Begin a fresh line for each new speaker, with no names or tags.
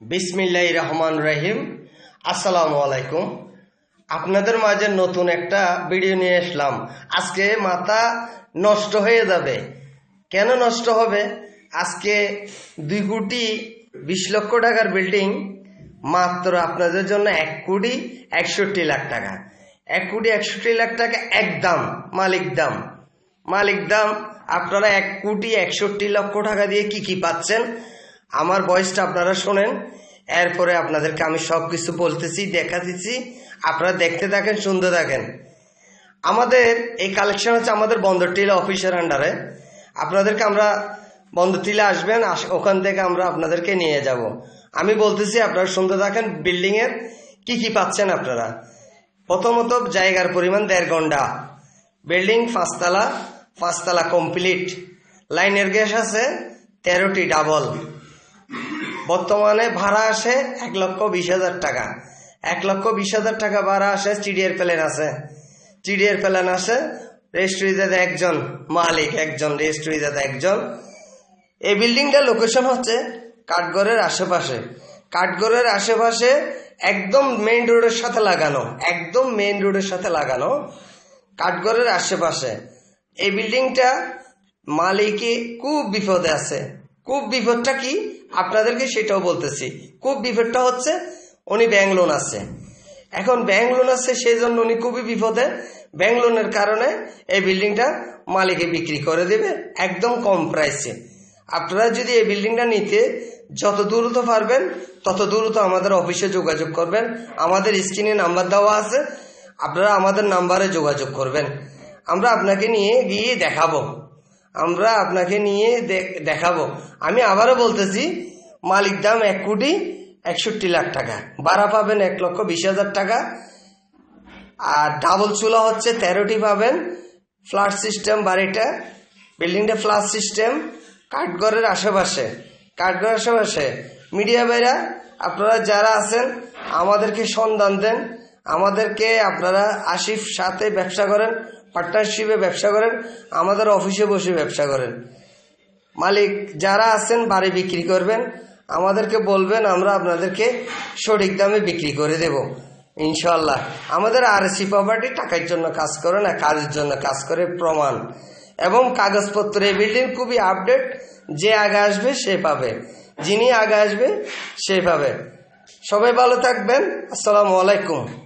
বিসমিল্লাহ রহমান রহিম। আসসালামু আলাইকুম। আপনাদের মাঝে নতুন একটা ভিডিও নিয়ে আসলাম। আজকে মাথা নষ্ট হয়ে যাবে। কেন নষ্ট হবে? আজকে দুই কোটি বিশ লক্ষ টাকার বিল্ডিং মাত্র আপনাদের জন্য এক কোটি একষট্টি লাখ টাকা। এক কোটি একষট্টি লাখ টাকা একদম মালিক দাম। মালিক দাম, আপনারা এক কোটি একষট্টি লক্ষ টাকা দিয়ে কি কি পাচ্ছেন? আমার বয়সটা আপনারা শোনেন, এরপরে আপনাদেরকে আমি সব কিছু বলতেছি দেখা দিচ্ছি আপনারা দেখতে থাকেন, শুনতে থাকেন। আমাদের এই কালেকশন হচ্ছে আমাদের বন্দরটিলা অফিসের আন্ডারে আপনাদেরকে আমরা বন্দরটিলা আসবেন, আস- ওখান থেকে আমরা আপনাদেরকে নিয়ে যাব। আমি বলতেছি, আপনারা শুনতে থাকেন বিল্ডিংয়ের কি কি পাচ্ছেন আপনারা। প্রথমত, জায়গার পরিমাণ দেড় ঘণ্টা। বিল্ডিং পাঁচতলা পাঁচতলা কমপ্লিট লাইনের গ্যাস আছে, তেরোটি ডাবল বর্তমানে ভাড়া আসে এক লক্ষ বিশ হাজার টাকা। এক লক্ষ বিশ হাজার টাকা ভাড়া আসে চিডিয়ার প্ল্যান আছে। চিডিয়ার প্ল্যান আছে, রেজিস্ট্রিতে একজন মালিক, একজন রেজিস্ট্রিতে একজন। এই বিল্ডিংটার লোকেশন হচ্ছে কাঠগড়ের আশেপাশে। কাঠগড়ের আশেপাশে একদম মেইন রোডের সাথে লাগানো, একদম মেইন রোডের সাথে লাগানো কাঠগড়ের আশেপাশে। এই বিল্ডিংটা মালিকে খুব বিপদে আছে। খুব বিপদটা কি? আপনাদেরকে সেটাও বলতেছি। খুব বিপদটা হচ্ছে উনি ব্যাংক লোন আছে। এখন ব্যাংক লোন আছে সেই জন্য উনি খুবই বিপদে। ব্যাংক লোনের কারণে এই বিল্ডিংটা মালিকে বিক্রি করে দেবে একদম কম প্রাইসে। আপনারা যদি এই বিল্ডিংটা নিতে যত দ্রুত পারবেন, তত দ্রুত আমাদের অফিসে যোগাযোগ করবেন। আমাদের স্ক্রিনে নাম্বার দেওয়া আছে। আপনারা আমাদের নাম্বারে যোগাযোগ করবেন। আমরা আপনাকে নিয়ে গিয়ে দেখাবো। আমরা আপনাকে নিয়ে দেখাবো। আমি আবারও বলতেছি, মালিক দাম এক কোটি একষট্টি লাখ টাকা। ভাড়া পাবেন এক লক্ষ বিশ হাজার টাকা। আর ডাবল চুলা হচ্ছে তেরোটি পাবেন। ফ্ল্যাট সিস্টেম বাড়িটা, বিল্ডিংটা ফ্ল্যাট সিস্টেম কাঠগড়ের আশেপাশে। কাঠগড়ের আশেপাশে। মিডিয়া বাইরা আপনারা যারা আছেন, আমাদেরকে সন্ধান দেন। আমাদেরকে আপনারা আশিফ সাথে ব্যবসা করেন। পার্টনারশিপে ব্যবসা করেন, আমাদের অফিসে বসে ব্যবসা করেন। মালিক যারা আছেন, বাড়ি বিক্রি করবেন, আমাদেরকে বলবেন, আমরা আপনাদেরকে সঠিক দামে বিক্রি করে দেব। ইনশাল্লাহ আমাদের আর সি প্রপার্টি টাকার জন্য কাজ করে না, কাজের জন্য কাজ করে, প্রমাণ। এবং কাগজপত্র, এই বিল্ডিং খুবই আপডেট যে আগে আসবে, সে পাবে। যিনি আগে আসবে, সে পাবে। সবাই ভালো থাকবেন। আসসালামু আলাইকুম।